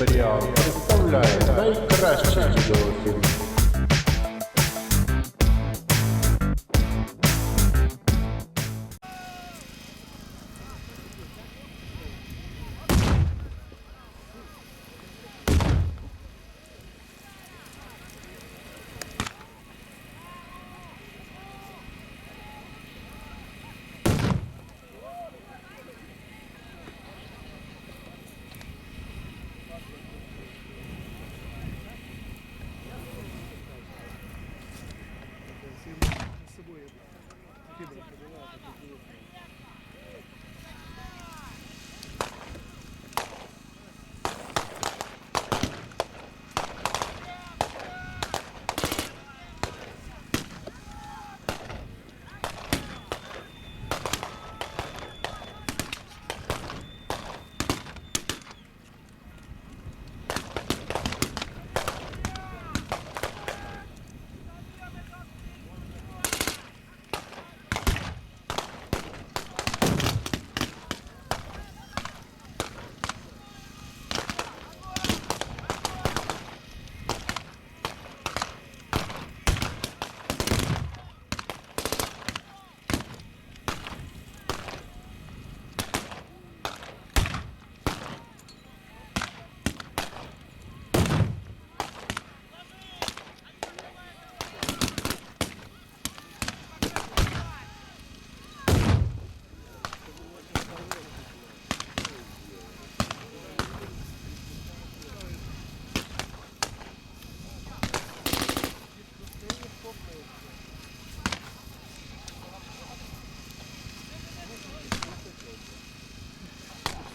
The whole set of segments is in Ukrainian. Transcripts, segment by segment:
Імперіал представляє найкращий відеофільм.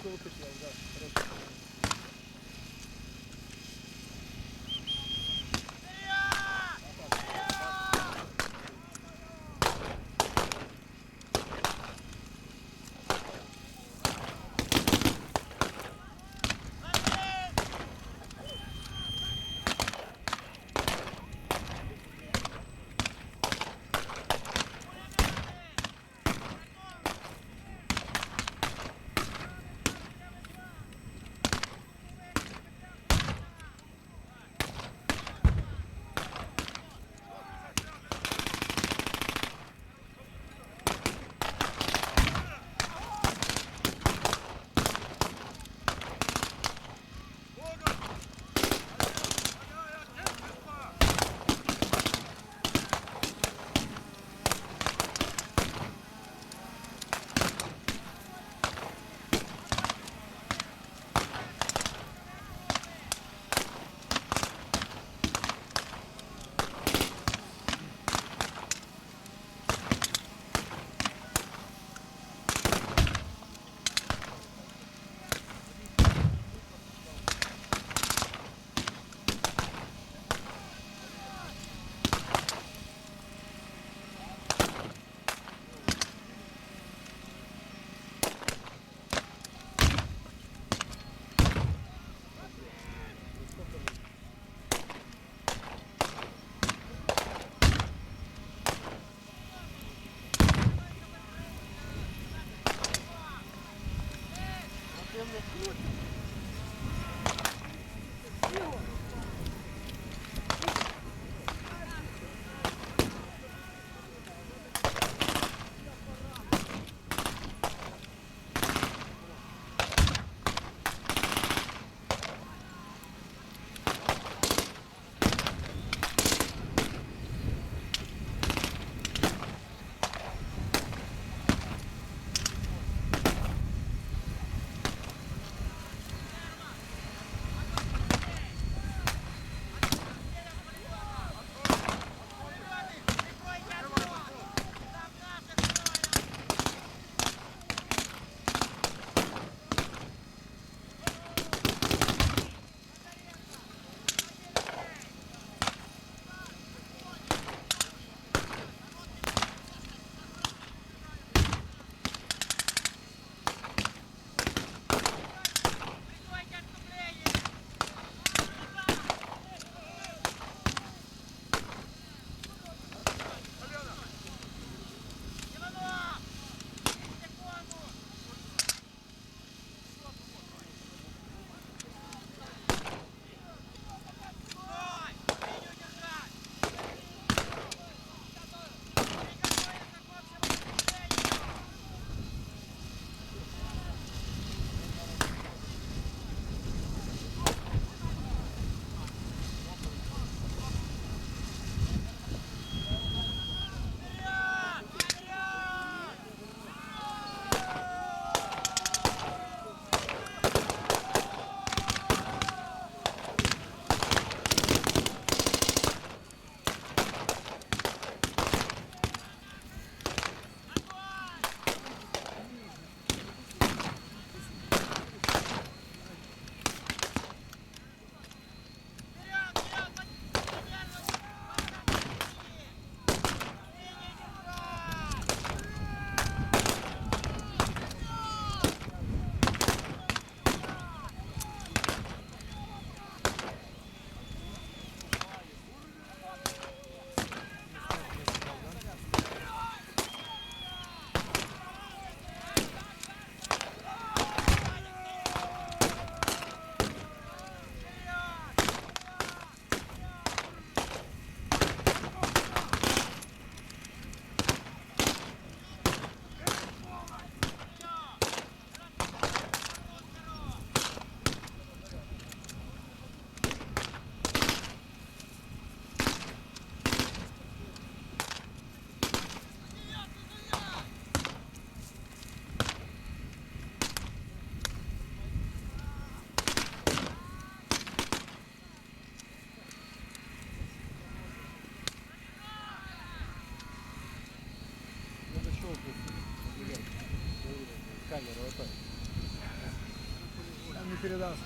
Колокотел, да. Хорошо. Там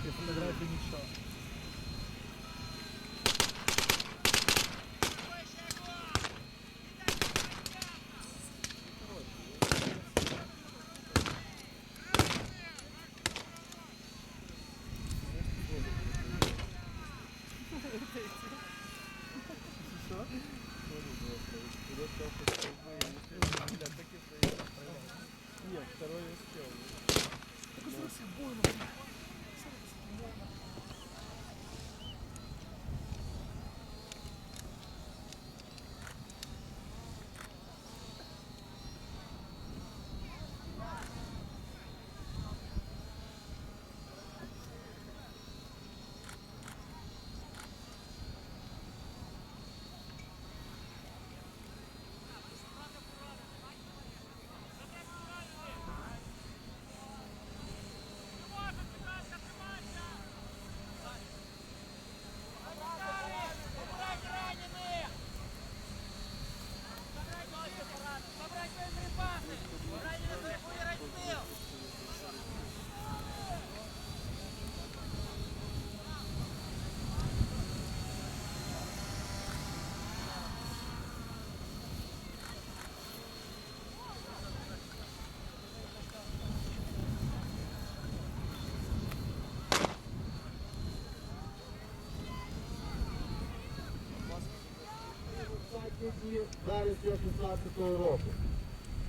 вересня 16 року.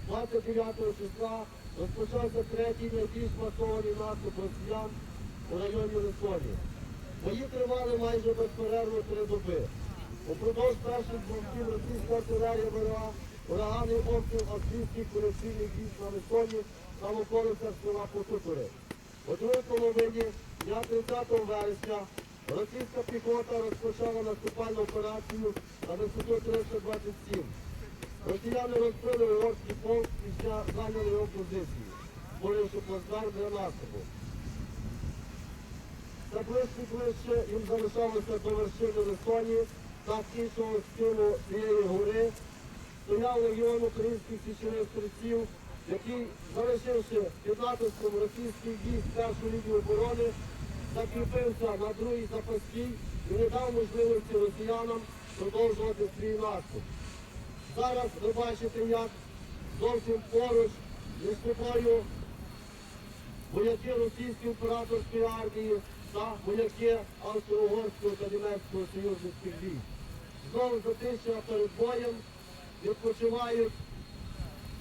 29 числа розпочався третій найбільш масований наступ росіян у районі Лисоні. Бої тривали майже безперервно три доби. Упродовж перших днів російська артилерія вела ураганний обстріл австрійських корекційних військ на Лисоні та в околицях села Потупори. У другій половині дня 30 вересня російська піхота розпочала наступальну операцію на висоту 327. Росіяни розбили угорський полк і зайняли його позиції, створивши плацдарм для наступу. Та ближче ближче їм залишалося до вершини Лисоні та іншого схилу цієї гори стояв легіон українських січових стрільців, який, залишивши під натиском російських військ першу лінію оборони, закріпився на другій запасній і не дав можливості росіянам продовжувати свій наступ. Зараз ви бачите, як зовсім поруч між собою вояки російської імператорської армії та вояки Австро-Угорського та Німецького союзницьких військ. Знову затища перед боєм відпочивають,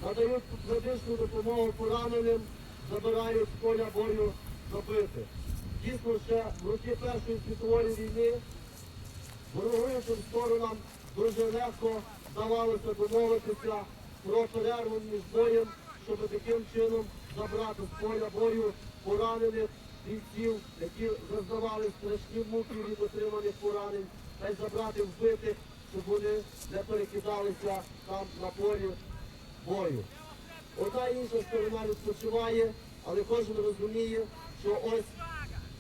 надають медичну допомогу пораненим, забирають з поля бою забитих. Дійсно, ще в роки Першої світової війни ворогуючим сторонам дуже легко вдавалося домовитися про перерву між боєм, щоб таким чином забрати з поля бою поранених бійців, які зазнавали страшні муки від отриманих поранень, та й забрати вбитих, щоб вони не перекидалися там на полі бою. Одна інша сторона відпочиває, але кожен розуміє, що ось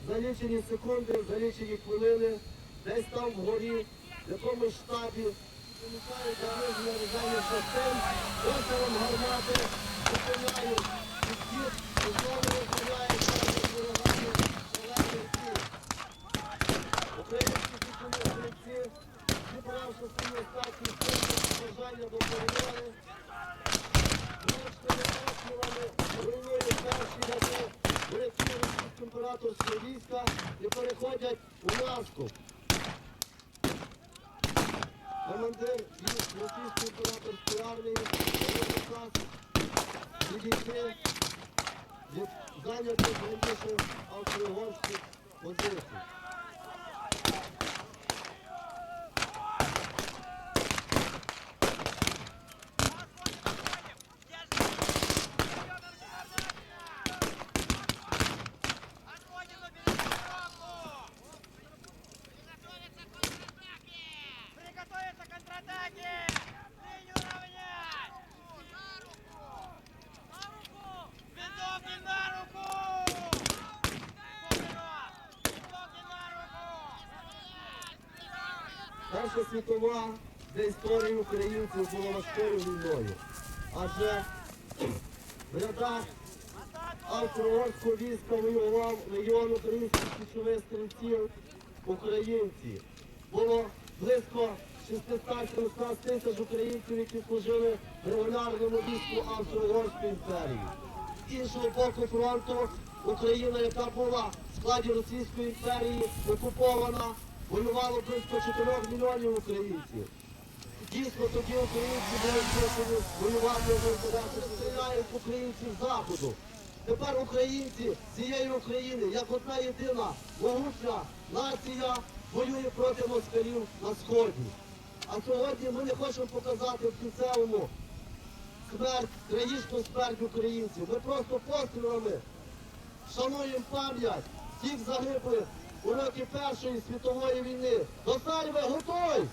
за лічені секунди, за лічені хвилини, десь там вгорі, в якомусь штабі, виникають загрозні різання частин, гармати, зупиняють підхід, і знову розмовляють ворогами. Українські зібравши свої остатні бажання до перемоги, Німецькими пострілами руйнують перші імператорського війська і переходять у наступ. Командир російської імператорської армії наказ відійти від зайнятих раніше австро-угорських позицій. Перша світова для історії українців була важкою війною. Адже в рядах австро-угорського війська воював легіон українських січових стрільців українці. Було близько 16-17 тисяч українців, які служили в регулярному війську Австро-Угорської імперії. З іншого боку фронту Україна, яка була в складі Російської імперії окупована, воювало близько 4 мільйонів українців. Дійсно, тоді українці були змушені воювати за стріляють українців заходу. Тепер українці цієї України, як одна єдина могутня нація, воює проти москалів на сході. А сьогодні ми не хочемо показати в кінцевому смерть, трагічну смерть українців. Ми просто пострілами шануємо пам'ять всіх загиблих у роки Першої світової війни. До сальви готов!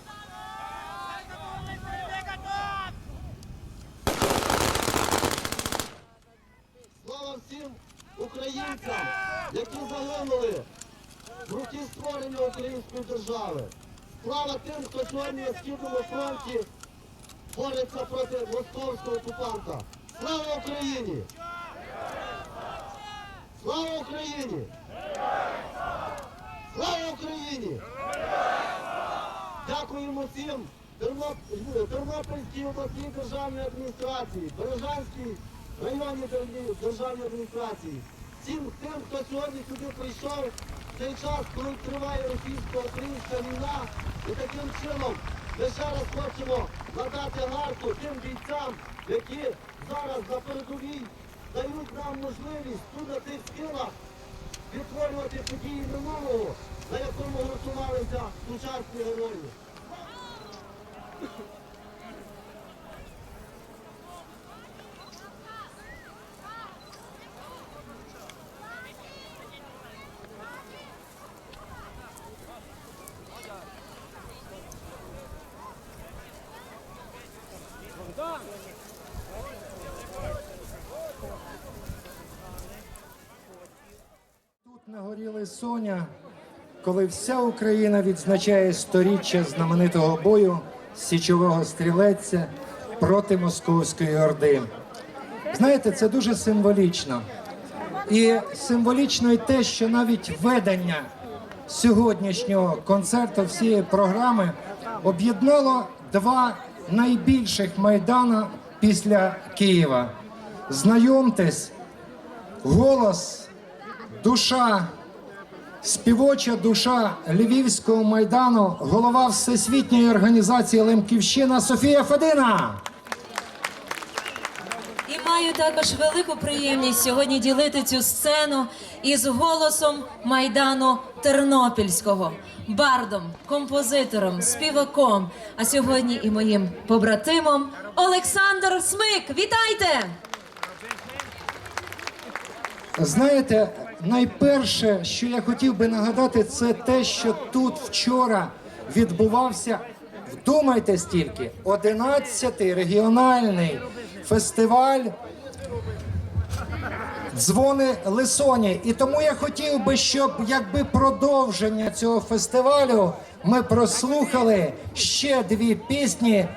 Слава всім українцям, які загинули в руки створення української держави. Слава тим, хто сьогодні на східному фронті бореться проти московського окупанта. Слава Україні! Слава Україні! Слава Україні! Дякуємо всім Тернопільській обласній державній адміністрації, Бережанській районній державній- адміністрації, всім тим, хто сьогодні сюди прийшов в цей час, коли триває російсько-українська війна, і таким чином ми ще раз хочемо надати гарту тим бійцям, які зараз на передовій дають нам можливість тут на цих схилах відтворювати події минулого, на якому готувалися сучасні голові на горіли Соня, коли вся Україна відзначає сторіччя знаменитого бою січового стрілеця проти Московської Орди. Знаєте, це дуже символічно. І символічно і те, що навіть ведення сьогоднішнього концерту всієї програми об'єднало два найбільших майдана після Києва. Знайомтесь, голос душа, співоча душа Львівського майдану, голова Всесвітньої організації Лемківщина Софія Федина. І маю також велику приємність сьогодні ділити цю сцену із голосом майдану Тернопільського, бардом, композитором, співаком, а сьогодні і моїм побратимом Олександр Смик. Вітайте! Знаєте, найперше, що я хотів би нагадати, це те, що тут вчора відбувався. Вдумайтесь тільки, 11-й регіональний фестиваль Дзвони Лисоні. І тому я хотів би, щоб якби продовження цього фестивалю ми прослухали ще дві пісні,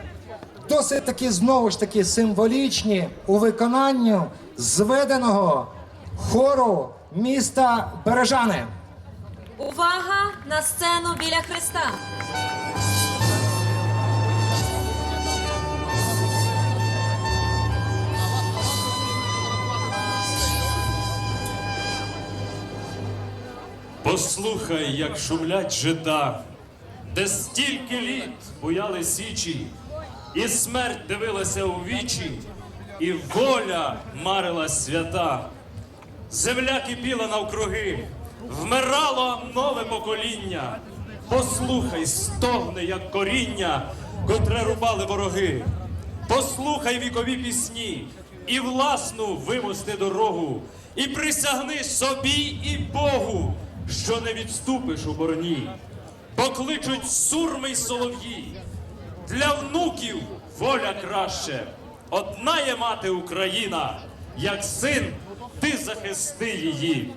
досить таки знову ж таки символічні у виконанні зведеного хору міста Бережани. Увага на сцену біля Христа! Послухай, як шумлять жита, де стільки літ буяли січі, і смерть дивилася у вічі, і воля марила свята. Земля кипіла навкруги, вмирало нове покоління. Послухай, стогне, як коріння, котре рубали вороги. Послухай вікові пісні і власну вимости дорогу, і присягни собі і Богу, що не відступиш у бороні. Покличуть сурми й солов'ї, для внуків воля краще. Одна є мати Україна, як син, ти захисти її.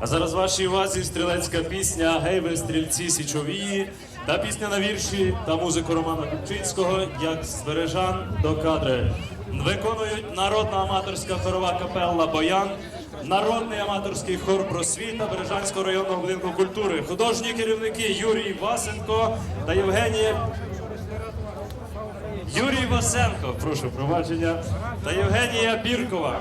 А зараз вашій увазі стрілецька пісня Гей ви стрільці січовії та пісня на вірші та музику Романа Купчинського як з Бережан до кадри. Виконують народна аматорська хорова капелла Боян, народний аматорський хор просвіта Бережанського районного будинку культури, художні керівники Юрій Васенко та Євгенія Юрій Васенко, прошу пробачення, та Євгенія Біркова.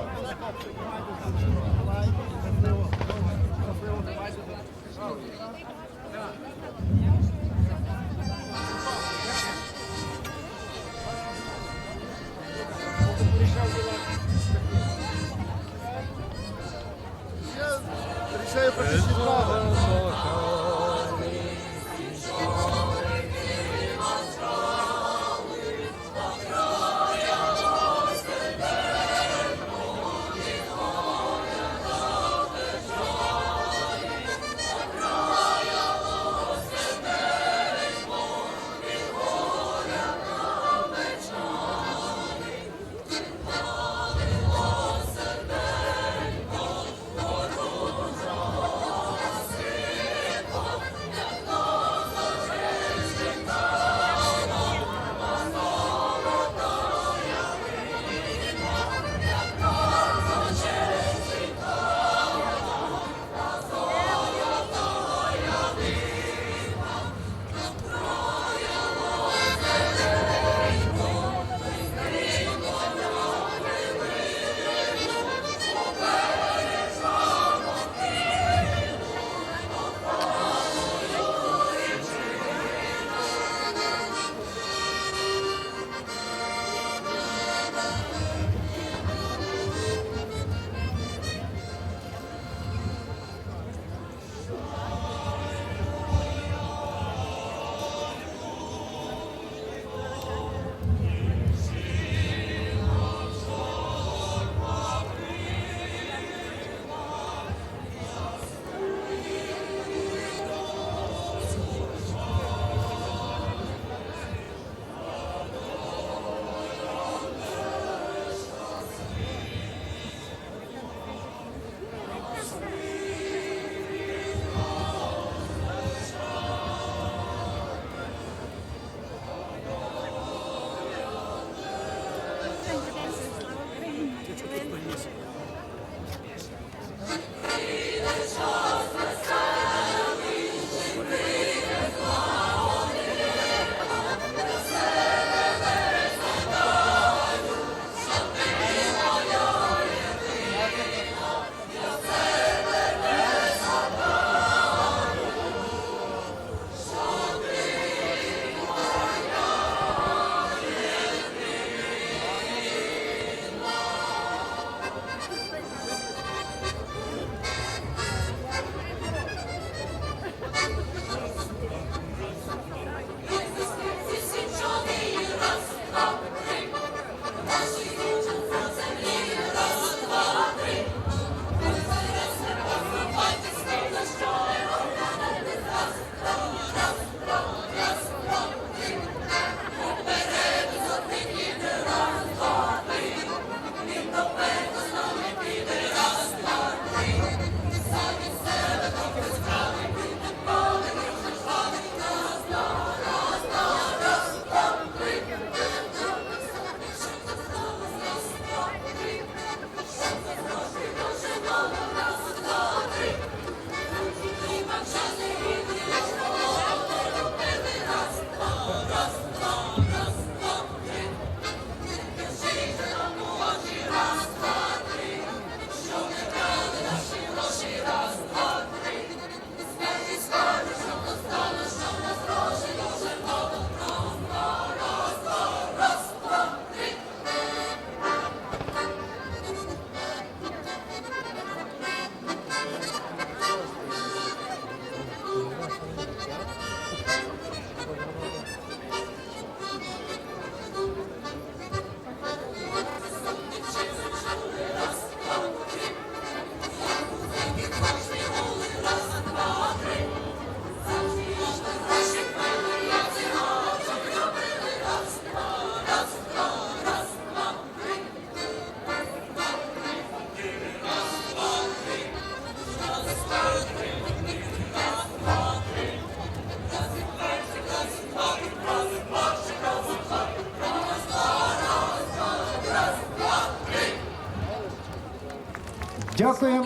Дякуємо.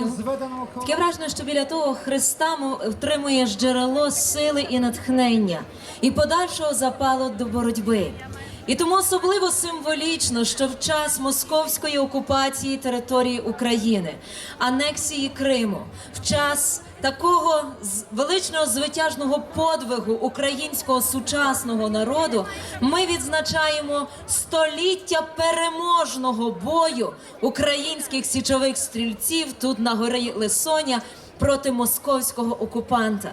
Таке враження, що біля того Христа втримує джерело сили і натхнення, і подальшого запалу до боротьби. І тому особливо символічно, що в час московської окупації території України, анексії Криму, в час такого величного звитяжного подвигу українського сучасного народу, ми відзначаємо століття переможного бою українських січових стрільців тут на горі Лисоня проти московського окупанта.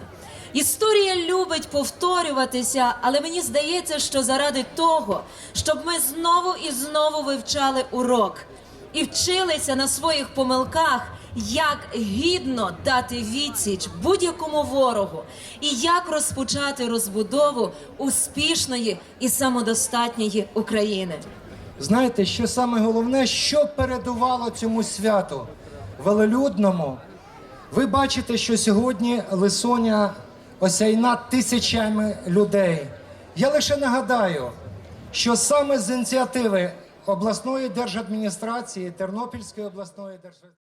Історія любить повторюватися, але мені здається, що заради того, щоб ми знову і знову вивчали урок і вчилися на своїх помилках, як гідно дати відсіч будь-якому ворогу, і як розпочати розбудову успішної і самодостатньої України. Знаєте, що саме головне, що передувало цьому святу велелюдному? Ви бачите, що сьогодні Лисоня осяйна тисячами людей. Я лише нагадаю, що саме з ініціативи обласної держадміністрації, Тернопільської обласної держадміністрації,